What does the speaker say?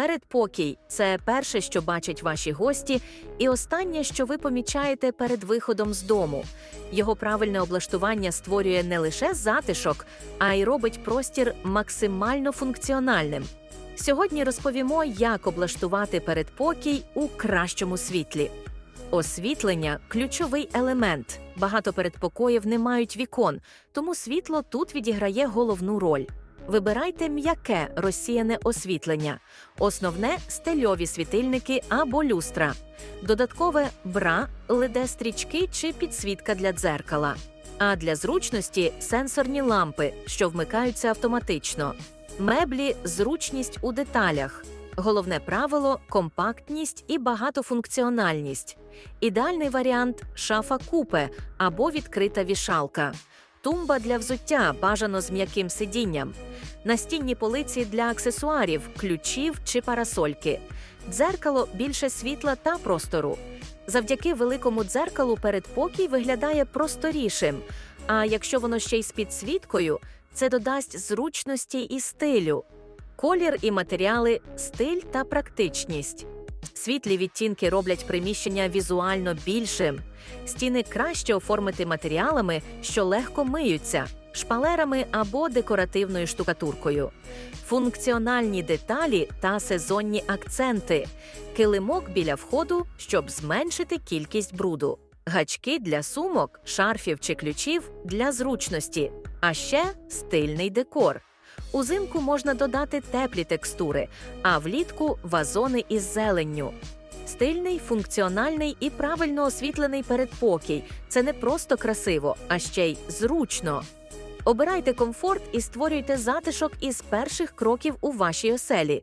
Передпокій це перше, що бачать ваші гості, і останнє, що ви помічаєте перед виходом з дому. Його правильне облаштування створює не лише затишок, а й робить простір максимально функціональним. Сьогодні розповімо, як облаштувати передпокій у кращому світлі. Освітлення ключовий елемент. Багато передпокоїв не мають вікон, тому світло тут відіграє головну роль. Вибирайте м'яке розсіяне освітлення, основне стельові світильники або люстра, додаткове бра, леде стрічки чи підсвітка для дзеркала. А для зручності сенсорні лампи, що вмикаються автоматично. Меблі зручність у деталях. Головне правило компактність і багатофункціональність. Ідеальний варіант шафа купе або відкрита вішалка. Тумба для взуття бажано з м'яким сидінням. Настінні полиці для аксесуарів, ключів чи парасольки. Дзеркало більше світла та простору. Завдяки великому дзеркалу передпокій виглядає просторішим. А якщо воно ще й з підсвіткою, це додасть зручності і стилю. Колір і матеріали, стиль та практичність. Світлі відтінки роблять приміщення візуально більшим. Стіни краще оформити матеріалами, що легко миються, шпалерами або декоративною штукатуркою. Функціональні деталі та сезонні акценти, килимок біля входу, щоб зменшити кількість бруду, гачки для сумок, шарфів чи ключів для зручності, а ще стильний декор. Узимку можна додати теплі текстури, а влітку вазони із зеленню. Стильний, функціональний і правильно освітлений передпокій це не просто красиво, а ще й зручно. Обирайте комфорт і створюйте затишок із перших кроків у вашій оселі.